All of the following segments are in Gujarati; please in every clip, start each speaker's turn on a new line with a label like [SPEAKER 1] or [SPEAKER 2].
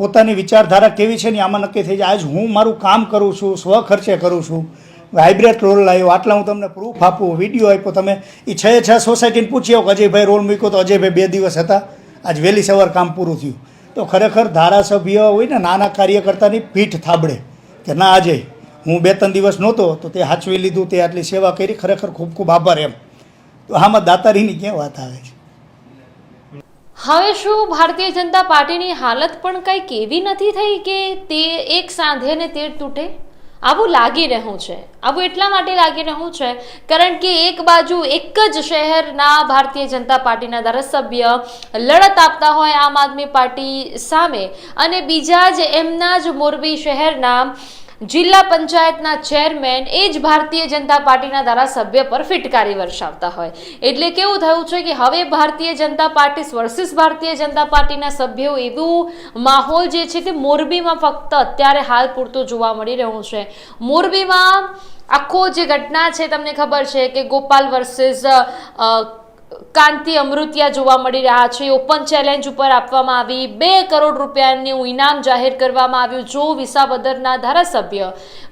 [SPEAKER 1] પોતાની વિચારધારા કેવી છે ને આમાં નક્કી થઈ જાય. આજ હું મારું કામ કરું છું, સ્વ ખર્ચે કરું છું વાઇબ્રેટ રોલ લાવ્યો, આટલા હું તમને પ્રૂફ આપું વીડિયો આપ્યો. તમે એ છ છ સોસાયટીને પૂછી આવો કે અજયભાઈ રોલ મૂક્યો તો અજયભાઈ બે દિવસ હતા. આજ વહેલી સવાર કામ પૂરું થયું. તો ખરેખર ધારાસભ્ય હોય ને નાના કાર્યકર્તાની પીઠ થાબડે કે ના આજે, હું બે ત્રણ દિવસ નહોતો, તો તે હાચવી લીધું, તે આટલી સેવા કરી, ખરેખર ખૂબ ખૂબ આભાર એમ. તો આમાં દાતારીની ક્યાં વાત આવે છે?
[SPEAKER 2] હવે શું ભારતીય જનતા પાર્ટીની હાલત પણ કંઈક એવી નથી થઈ કે તે એક સાંધે ને તેર તૂટે? આવું લાગી રહ્યું છે. આવું એટલા માટે લાગી રહ્યું છે કારણ કે એક બાજુ એક જ શહેરના ભારતીય જનતા પાર્ટીના ધારાસભ્ય લડત આપતા હોય આમ આદમી પાર્ટી સામે અને બીજા જ એમના જ મોરબી શહેરના જિલ્લા પંચાયતના ચેરમેન એ જ ભારતીય જનતા પાર્ટીના ધારાસભ્ય પર ફિટકારી વર્ષાવતા હોય. એટલે કેવું થયું છે કે હવે ભારતીય જનતા પાર્ટી વર્સિસ ભારતીય જનતા પાર્ટીના સભ્યો એવું માહોલ જે છે તે મોરબીમાં ફક્ત અત્યારે હાલ પૂરતું જોવા મળી રહ્યું છે. મોરબીમાં આખો જે ઘટના છે, તમને ખબર છે કે ગોપાલ વર્સિસ કાંતિ અમૃતિયા જોવા મળી રહ્યા છે. ઓપન ચેલેન્જ ઉપર આપવામાં આવી બે કરોડ રૂપિયાનું ઇનામ જાહેર કરવામાં આવ્યું. જો વિસાવદરના ધારાસભ્ય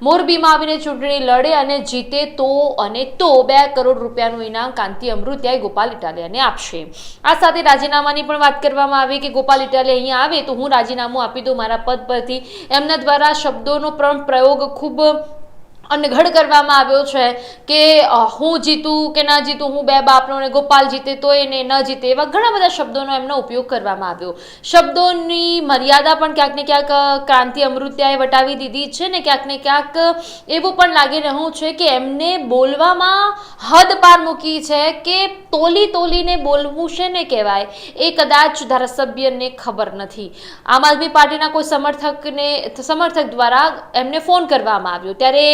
[SPEAKER 2] મોરબીમાં આવીને ચૂંટણી લડે અને જીતે તો અને તો બે કરોડ રૂપિયાનું ઇનામ કાંતિ અમૃતિયાએ ગોપાલ ઇટાલિયાને આપશે. આ સાથે રાજીનામાની પણ વાત કરવામાં આવી કે ગોપાલ ઇટાલિયા અહીંયા આવે તો હું રાજીનામું આપી દઉં મારા પદ પરથી. એમના દ્વારા શબ્દોનો પણ પ્રયોગ ખૂબ અનઘડ કરવામાં આવ્યો છે કે હું જીતું કે ના જીતું, હું બે બાપનો ને ગોપાલ જીતે, તો એને ન જીતે, એવા ઘણા બધા શબ્દોનો એમનો ઉપયોગ કરવામાં આવ્યો. શબ્દોની મર્યાદા પણ ક્યાંક ને ક્યાંક ક્રાંતિ અમૃત્યાએ વટાવી દીધી છે ને ક્યાંક ને ક્યાંક એવું પણ લાગી રહ્યું છે કે એમને બોલવામાં હદ પાર મૂકી છે કે તોલી તોલીને બોલવું છે ને કહેવાય, એ કદાચ ધારાસભ્યને ખબર નથી. આમ આદમી પાર્ટીના કોઈ સમર્થકને, સમર્થક દ્વારા એમને ફોન કરવામાં આવ્યો. ત્યારે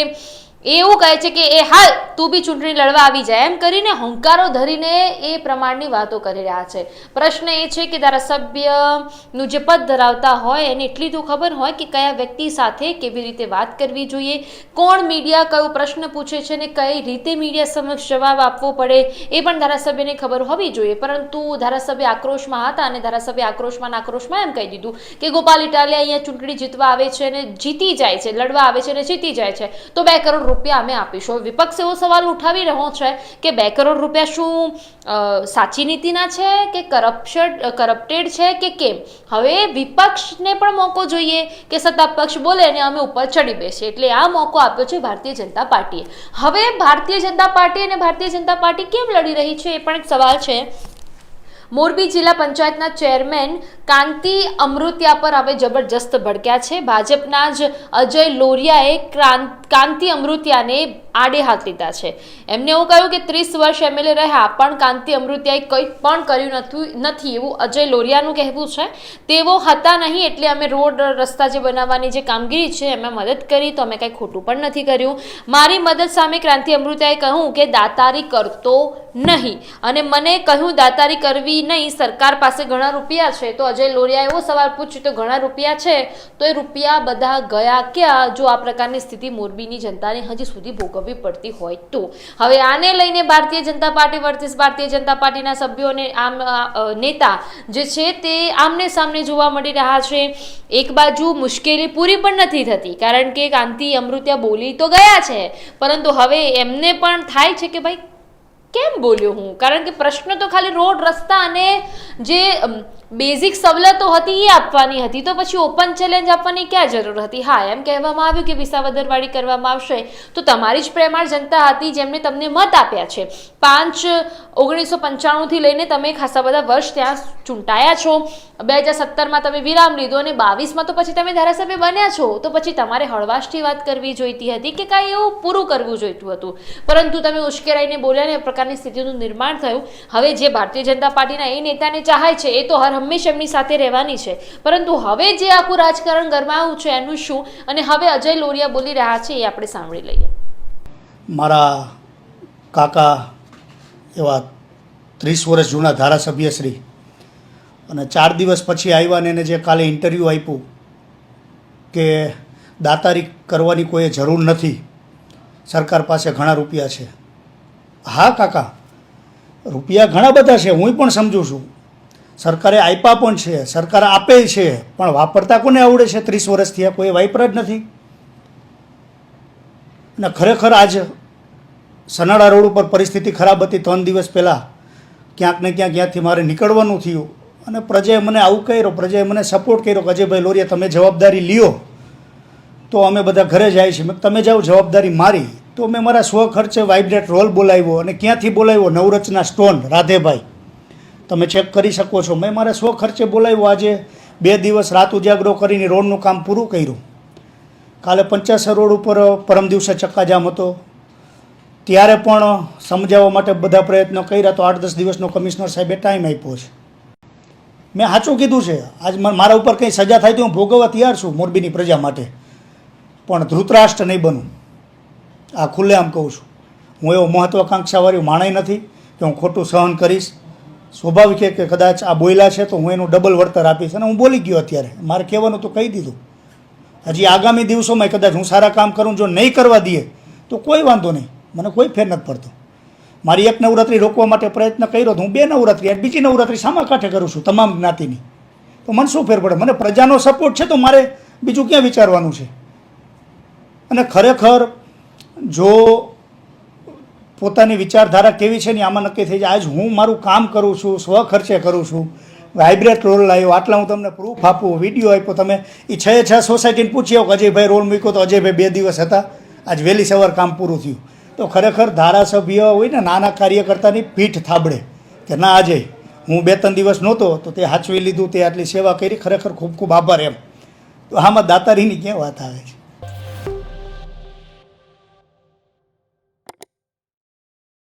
[SPEAKER 2] એવું કહે છે કે, એ હાલ તું બી ચૂંટણી લડવા આવી જાય એમ કરીને હંકારો ધરીને એ પ્રમાણની વાતો કરી રહ્યા છે. પ્રશ્ન એ છે કે ધારાસભ્યનું જે પદ ધરાવતા હોય, એને એટલી તો ખબર હોય કે કયા વ્યક્તિ સાથે કેવી રીતે વાત કરવી જોઈએ, કોણ મીડિયા કયો પ્રશ્ન પૂછે છે ને કઈ રીતે મીડિયા સમક્ષ જવાબ આપવો પડે, એ પણ ધારાસભ્યને ખબર હોવી જોઈએ. પરંતુ ધારાસભ્ય આક્રોશમાં હતા અને ધારાસભ્ય આક્રોશમાં આક્રોશમાં એમ કહી દીધું કે, ગોપાલ ઇટાલિયા અહીંયા ચૂંટણી જીતવા આવે છે અને જીતી જાય છે, લડવા આવે છે અને જીતી જાય છે. તો બે કરોડ રૂપિયા અમે આપીશું. વિપક્ષ એવો સવાલ ઉઠાવી રહ્યો છે કે બે કરોડ રૂપિયા શું સાચી નીતિના છે કે કરપ્શન, કરપ્ટેડ છે કે કેમ? હવે વિપક્ષને પણ મોકો જોઈએ કે સત્તા પક્ષ બોલે અને અમે ઉપર ચડી બેસીએ. એટલે આ મોકો આપ્યો છે ભારતીય જનતા પાર્ટીએ. હવે ભારતીય જનતા પાર્ટી અને ભારતીય જનતા પાર્ટી કેમ લડી રહી છે એ પણ એક સવાલ છે. મોરબી જિલ્લા પંચાયતના ચેરમેન કાંતિ અમૃત્યા પર હવે જબરજસ્ત ભડક્યા છે. ભાજપના જ અજય લોરિયાએ કાંતિ અમૃત્યાને આડે હાથ લીધા છે. એમને એવું કહ્યું કે ત્રીસ વર્ષ એમએલએ રહ્યા, પણ કાંતિ અમૃત્યાએ કંઈ પણ કર્યું નથી નથી એવું અજય લોરિયાનું કહેવું છે. તેઓ હતા નહીં એટલે અમે રોડ રસ્તા જે બનાવવાની જે કામગીરી છે એમાં મદદ કરી તો અમે કંઈ ખોટું પણ નથી કર્યું. મારી મદદ સામે ક્રાંતિ અમૃત્યાએ કહ્યું કે દાતારી કરતો નહીં. અને મને કહ્યું, દાતારી કરવી નહીં, સરકાર પાસે ઘણા રૂપિયા છે, તો અજય લોરિયા એવો સવાલ પૂછ્યો, તો ઘણા રૂપિયા છે? તો એ રૂપિયા બધા ગયા ક્યાં? જો આ પ્રકારની સ્થિતિ મોરબીની જનતાને હજી સુધી ભોગવવી પડતી હોય તો. હવે આને લઈને ભારતીય જનતા પાર્ટી વર્સિસ ભારતીય જનતા પાર્ટીના સભ્યોને આમ નેતા જે છે તે આમને સામને જોવા મળી રહ્યા છે. એક બાજુ મુશ્કેલી પૂરી પણ નથી થતી, કારણ કે કાંતિ, અમૃત્યા, બોલી તો ગયા છે, પરંતુ હવે એમને પણ થાય છે કે ભાઈ કેમ બોલ્યો હું? કારણ કે પ્રશ્ન તો ખાલી રોડ, રસ્તા અને જે બેઝિક સવલતો હતી એ આપવાની હતી. તો પછી ઓપન ચેલેન્જ આપવાની ક્યાં જરૂર હતી? હા, એમ કહેવામાં આવ્યું કે વિસાવદરવાળી કરવામાં આવશે. તો તમારી જ પ્રેમાળ જનતા હતી જેમને તમને મત આપ્યા છે. પાંચ, ઓગણીસો પંચાણુંથી લઈને તમે ખાસા બધા વર્ષ ત્યાં ચૂંટાયા છો. બે હજાર સત્તરમાં તમે વિરામ લીધો અને બાવીસમાં તો પછી તમે ધારાસભ્ય બન્યા છો. તો પછી તમારે હળવાશથી વાત કરવી જોઈતી હતી કે કાંઈ એવું પૂરું કરવું જોઈતું હતું? પરંતુ તમે ઉશ્કેરાઈને બોલ્યા ને એ પ્રકારની સ્થિતિનું નિર્માણ થયું. હવે જે ભારતીય જનતા પાર્ટીના એ નેતાને ચાહે છે, એ તો હર હંમેશ એમની સાથે રહેવાની છે. પરંતુ હવે જે આખું રાજકારણ ગરમાયું છે, એનું શું? અને હવે અજય લોરિયા બોલી રહ્યા છે, એ આપણે સાંભળી લઈએ.
[SPEAKER 1] મારા કાકા એવા ત્રીસ વર્ષ જૂના ધારાસભ્ય શ્રી અને ચાર દિવસ પછી આવ્યા ને એને જે કાલે ઇન્ટરવ્યૂ આપ્યું કે દાતારી કરવાની કોઈ જરૂર નથી. સરકાર પાસે ઘણા રૂપિયા છે. હા, કાકા. રૂપિયા ઘણા બધા છે, હું પણ સમજુ છું. સરકારે આપ્યા પણ છે, સરકાર આપે છે, પણ વાપરતા કોને આવડે છે? ત્રીસ વર્ષથી આ કોઈ વાપર જ નથી. અને ખરેખર આજ સનાડા રોડ ઉપર પરિસ્થિતિ ખરાબ હતી, ત્રણ દિવસ પહેલાં. ક્યાંક ને ક્યાંક ક્યાંથી મારે નીકળવાનું થયું. અને પ્રજાએ મને આવું કર્યો, પ્રજાએ મને સપોર્ટ કર્યો કે, અજયભાઈ લોરિયા, તમે જવાબદારી લ્યો. તો અમે બધા ઘરે જાય છે તમે જાઓ, જવાબદારી મારી. તો મેં મારા સ્વ ખર્ચે વાઇબ્રેટ રોલ બોલાવ્યો અને ક્યાંથી બોલાવ્યો? નવરચના સ્ટોન, રાધેભાઈ. તમે ચેક કરી શકો છો. મેં મારા સ્વ ખર્ચે બોલાવ્યો આજે બે દિવસ રાત ઉજાગરો કરીને રોડનું કામ પૂરું કર્યું. કાલે પંચાસર રોડ ઉપર પરમ દિવસે ચક્કાજામ હતો. ત્યારે પણ સમજાવવા માટે બધા પ્રયત્નો કર્યા તો આઠ દસ દિવસનો કમિશનર સાહેબે ટાઈમ આપ્યો છે. મેં સાચું કીધું છે. આજ મારા ઉપર કંઈ સજા થાય તો હું ભોગવવા તૈયાર છું મોરબીની પ્રજા માટે. પણ ધૃતરાષ્ટ્ર નહીં બનું. આ ખુલ્લેઆમ કહું છું. હું એવો મહત્વાકાંક્ષાવાળી માણસ નથી કે હું ખોટું સહન કરીશ. સ્વાભાવિક છે કે કદાચ આ બોયલા છે તો હું એનું ડબલ વળતર આપીશ અને હું બોલી ગયો અત્યારે. મારે કહેવાનું તો કહી દીધું. હજી આગામી દિવસોમાં કદાચ હું સારા કામ કરું, જો નહીં કરવા દઈએ, તો કોઈ વાંધો નહીં. મને કોઈ ફેર નથી પડતો. મારી એક નવરાત્રિ રોકવા માટે પ્રયત્ન કર્યો હું બે નવરાત્રિ બીજી નવરાત્રિ સામા કાંઠે કરું છું, તમામ જ્ઞાતિની. તો મને શું ફેર પડે? મને પ્રજાનો સપોર્ટ છે તો મારે બીજું ક્યાં વિચારવાનું છે? અને ખરેખર જો પોતાની વિચારધારા કેવી છે ને આમાં નક્કી થઈ જાય. આજ હું મારું કામ કરું છું, સ્વ ખર્ચે કરું છું વાઇબ્રેટ રોલ લાવ્યો, આટલા હું તમને પ્રૂફ આપું વીડિયો આપ્યો, તમે એ છ છ સોસાયટીને પૂછી કે અજયભાઈ રોલ મૂક્યો તો અજયભાઈ બે દિવસ હતા. આજ વહેલી સવાર કામ પૂરું થયું. તો ખરેખર ધારાસભ્ય હોય ને, નાના કાર્યકર્તાની પીઠ થાબડે કે ના અજય, હું બે ત્રણ દિવસ નહોતો, તો તે હાચવી લીધું, તે આટલી સેવા કરી, ખરેખર ખૂબ ખૂબ આભાર એમ. તો આમાં દાતારીની ક્યાં વાત આવે છે?